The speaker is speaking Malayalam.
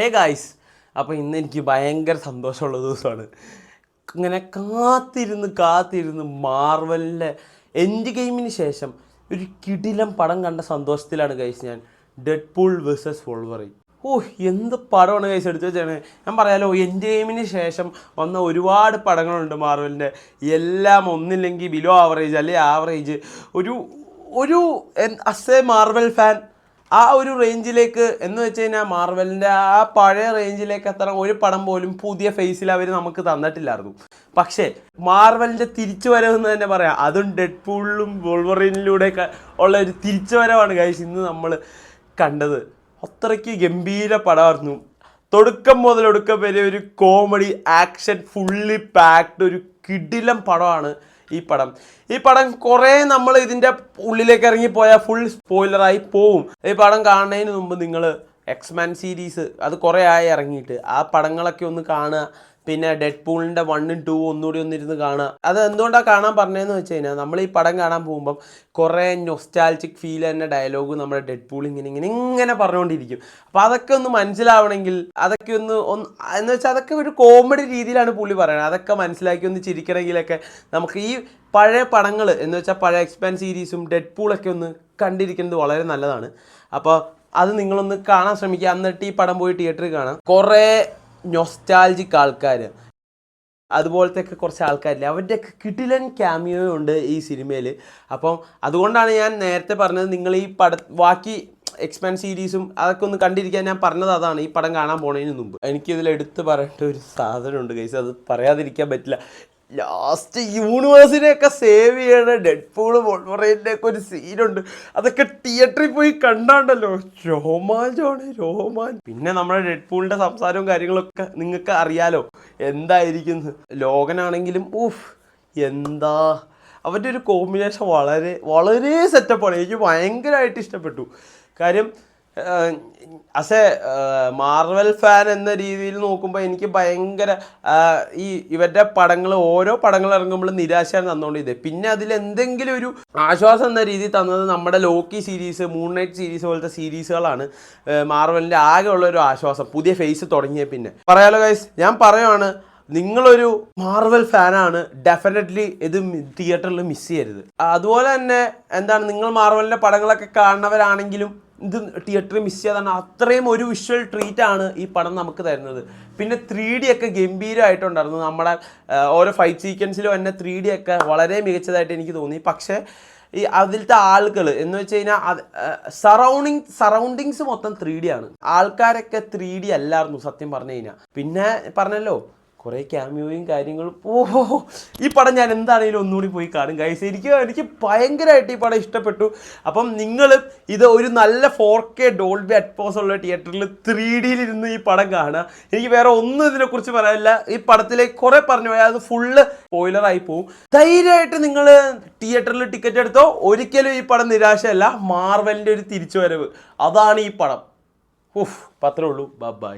ഹേ ഗായ്സ് അപ്പോൾ ഇന്ന് എനിക്ക് ഭയങ്കര സന്തോഷമുള്ള ദിവസമാണ്. ഇങ്ങനെ കാത്തിരുന്ന് കാത്തിരുന്ന് മാർവലിന്റെ എൻഡ് ഗെയിമിന് ശേഷം ഒരു കിടിലം പടം കണ്ട സന്തോഷത്തിലാണ് ഗൈസ് ഞാൻ. ഡെഡ് പൂൾ വേഴ്സസ് വോൾവറി ഓ എന്ത് പടമാണ് കൈസ് എടുത്തു വെച്ചാണ് ഞാൻ പറയാലോ എൻഡ് ഗെയിമിന് ശേഷം വന്ന ഒരുപാട് പടങ്ങളുണ്ട് മാർവലിന്റെ. എല്ലാം ഒന്നില്ലെങ്കിൽ ബിലോ ആവറേജ് അല്ലെങ്കിൽ ആവറേജ് ഒരു ഒരു അസ്സേ മാർവൽ ഫാൻ ആ ഒരു റേഞ്ചിലേക്ക് എന്ന് വെച്ച് കഴിഞ്ഞാൽ മാർവലിന്റെ ആ പഴയ റേഞ്ചിലേക്ക് എത്തണം ഒരു പടം പോലും പുതിയ ഫേസിൽ അവർ നമുക്ക് തന്നിട്ടില്ലായിരുന്നു. പക്ഷേ മാർവലിന്റെ തിരിച്ചു വരവെന്ന് തന്നെ പറയാം. അതും ഡെഡ് പൂളിലും ഉള്ള ഒരു തിരിച്ചു വരവാണ് കഴിച്ച് ഇന്ന് നമ്മൾ കണ്ടത്. അത്രയ്ക്ക് ഗംഭീര പടമായിരുന്നു. തുടക്കം മുതൽ ഒടുക്കം വരെ ഒരു കോമഡി ആക്ഷൻ ഫുള്ളി പാക്ഡ് ഒരു കിടിലം പടമാണ്. ഈ പടം. ഈ പടം കുറേ നമ്മൾ ഇതിന്റെ ഉള്ളിലേക്ക് ഇറങ്ങിപ്പോയാൽ ഫുൾ സ്പോയിലറായി പോവും. ഈ പടം കാണുന്നതിന് മുമ്പ് നിങ്ങൾ എക്സ്മാൻ സീരീസ് അത് കുറേ ആയി ഇറങ്ങിയിട്ട് ആ പടങ്ങളൊക്കെ ഒന്ന് കാണുക. പിന്നെ ഡെഡ് പൂളിന്റെ വണ്ണും ടൂ ഒന്നുകൂടി ഒന്നിരുന്ന് കാണുക. അത് എന്തുകൊണ്ടാണ് കാണാൻ പറഞ്ഞതെന്ന് വെച്ച് കഴിഞ്ഞാൽ നമ്മൾ ഈ പടം കാണാൻ പോകുമ്പം കുറേ നൊസ്റ്റാൾജിക് ഫീൽ തന്നെ ഡയലോഗ് നമ്മുടെ ഡെഡ് പൂൾ ഇങ്ങനെ ഇങ്ങനെ ഇങ്ങനെ പറഞ്ഞുകൊണ്ടിരിക്കും. അപ്പോൾ അതൊക്കെ ഒന്ന് മനസ്സിലാവണമെങ്കിൽ അതൊക്കെ ഒന്ന് ഒന്ന് എന്ന് വെച്ചാൽ അതൊക്കെ ഒരു കോമഡി രീതിയിലാണ് പുള്ളി പറയുന്നത് അതൊക്കെ മനസ്സിലാക്കി ഒന്ന് ചിരിക്കണമെങ്കിലൊക്കെ നമുക്ക് ഈ പഴയ പടങ്ങൾ എന്ന് വെച്ചാൽ പഴയ എക്സ്പാൻ സീരീസും ഡെഡ് പൂളൊക്കെ ഒന്ന് കണ്ടിരിക്കുന്നത് വളരെ നല്ലതാണ്. അപ്പോൾ അത് നിങ്ങളൊന്ന് കാണാൻ ശ്രമിക്കുക. എന്നിട്ട് ഈ പടം പോയി തിയേറ്ററിൽ കാണാം. കുറേ നൊസ്റ്റാൾജിക് ആൾക്കാർ അതുപോലത്തെ ഒക്കെ കുറച്ച് ആൾക്കാരില്ല? അവരുടെയൊക്കെ കിടിലൻ ക്യാമിയോ ഉണ്ട് ഈ സിനിമയിൽ അപ്പം അതുകൊണ്ടാണ് ഞാൻ നേരത്തെ പറഞ്ഞത് നിങ്ങൾ ഈ പട ബാക്കി എക്സ്പാൻ സീരീസും അതൊക്കെ ഒന്ന് കണ്ടിരിക്കാൻ ഞാൻ പറഞ്ഞത് അതാണ്. ഈ പടം കാണാൻ പോണതിന് മുമ്പ്. എനിക്കിതിൽ എടുത്ത് പറയേണ്ട ഒരു സാധനമുണ്ട് കൈസ് അത് പറയാതിരിക്കാൻ പറ്റില്ല. ലാസ്റ്റ് യൂണിവേഴ്സിനെയൊക്കെ സേവ് ചെയ്യണ ഡെഡ് പൂൾ വോൾവറേന്റെ ഒക്കെ ഒരു സീനുണ്ട് അതൊക്കെ തിയേറ്ററിൽ പോയി കണ്ടാണ്ടല്ലോ. രോമാഞ്ചമാണ് രോമാൻ പിന്നെ നമ്മുടെ ഡെഡ് പൂളിന്റെ സംസാരവും കാര്യങ്ങളൊക്കെ നിങ്ങൾക്ക് അറിയാലോ. എന്തായിരിക്കും? ലോകനാണെങ്കിലും ഊഫ് എന്താ? അവന്റെ ഒരു കോമ്പിനേഷൻ വളരെ വളരെ സെറ്റപ്പാണ് എനിക്ക് ഭയങ്കരമായിട്ട് ഇഷ്ടപ്പെട്ടു. കാര്യം അസ് എ മാർവൽ ഫാൻ എന്ന രീതിയിൽ നോക്കുമ്പോൾ എനിക്ക് ഭയങ്കര ഈ ഇവരുടെ പടങ്ങൾ ഓരോ പടങ്ങൾ ഇറങ്ങുമ്പോൾ നിരാശയാണ് തന്നുകൊണ്ടിരുന്നത് പിന്നെ അതിൽ എന്തെങ്കിലും ഒരു ആശ്വാസം എന്ന രീതിയിൽ തന്നത് നമ്മുടെ Loki series Moon Knight series പോലത്തെ സീരീസുകളാണ്. മാർവലിന്റെ ആകെ ഉള്ള ഒരു ആശ്വാസം പുതിയ ഫേസ് തുടങ്ങിയ പിന്നെ. പറയാലോ ഗൈസ് ഞാൻ പറയുവാണ് നിങ്ങളൊരു മാർവൽ ഫാനാണ് ഡെഫിനറ്റ്ലി ഇത് തിയേറ്ററിൽ മിസ് ചെയ്യരുത്. അതുപോലെ തന്നെ എന്താണ് നിങ്ങൾ മാർവലിന്റെ പടങ്ങളൊക്കെ കാണുന്നവരാണെങ്കിലും ഇത് തിയേറ്ററിൽ മിസ് ചെയ്താണ് അത്രയും ഒരു വിഷ്വൽ ട്രീറ്റ് ആണ് ഈ പടം നമുക്ക് തരുന്നത്. പിന്നെ ത്രീ ഡി ഒക്കെ ഗംഭീരമായിട്ടുണ്ടായിരുന്നു. നമ്മുടെ ഓരോ ഫൈറ്റ് സീക്വൻസിലും തന്നെ ത്രീ ഡി ഒക്കെ വളരെ മികച്ചതായിട്ട് എനിക്ക് തോന്നി. പക്ഷേ ഈ അതിലത്തെ ആളുകൾ എന്ന് വെച്ച് കഴിഞ്ഞാൽ അത് സറൗണ്ടിങ് സറൗണ്ടിങ്സ് മൊത്തം ത്രീ ഡി ആണ്. ആൾക്കാരൊക്കെ ത്രീ ഡി അല്ലായിരുന്നു സത്യം പറഞ്ഞു കഴിഞ്ഞാൽ പിന്നെ പറഞ്ഞല്ലോ കുറേ ക്യാമിയോയും കാര്യങ്ങളും. ഓഹോ ഈ പടം ഞാൻ എന്താണെങ്കിലും ഒന്നുകൂടി പോയി കാണും. ഗൈസ് എനിക്ക് എനിക്ക് ഭയങ്കരമായിട്ട് ഈ പടം ഇഷ്ടപ്പെട്ടു. അപ്പം നിങ്ങൾ ഇത് ഒരു നല്ല ഫോർ കെ ഡോൾബി അറ്റ്മോസ് ഉള്ള തിയേറ്ററിൽ ത്രീ ഡിയിലിരുന്ന് ഈ പടം കാണുക. എനിക്ക് വേറെ ഒന്നും ഇതിനെക്കുറിച്ച് പറയാനില്ല. ഈ പടത്തിലേക്ക് കുറേ പറഞ്ഞു പോയാൽ അത് ഫുള്ള് സ്പോയിലറായി പോവും. ധൈര്യമായിട്ട് നിങ്ങൾ തിയേറ്ററിൽ ടിക്കറ്റ് എടുത്തോ. ഒരിക്കലും ഈ പടം നിരാശയല്ല. മാർവലിന്റെ ഒരു തിരിച്ചുവരവ്. അതാണ് ഈ പടം. ഉഫ് പത്രമേ ഉള്ളൂ. ബൈ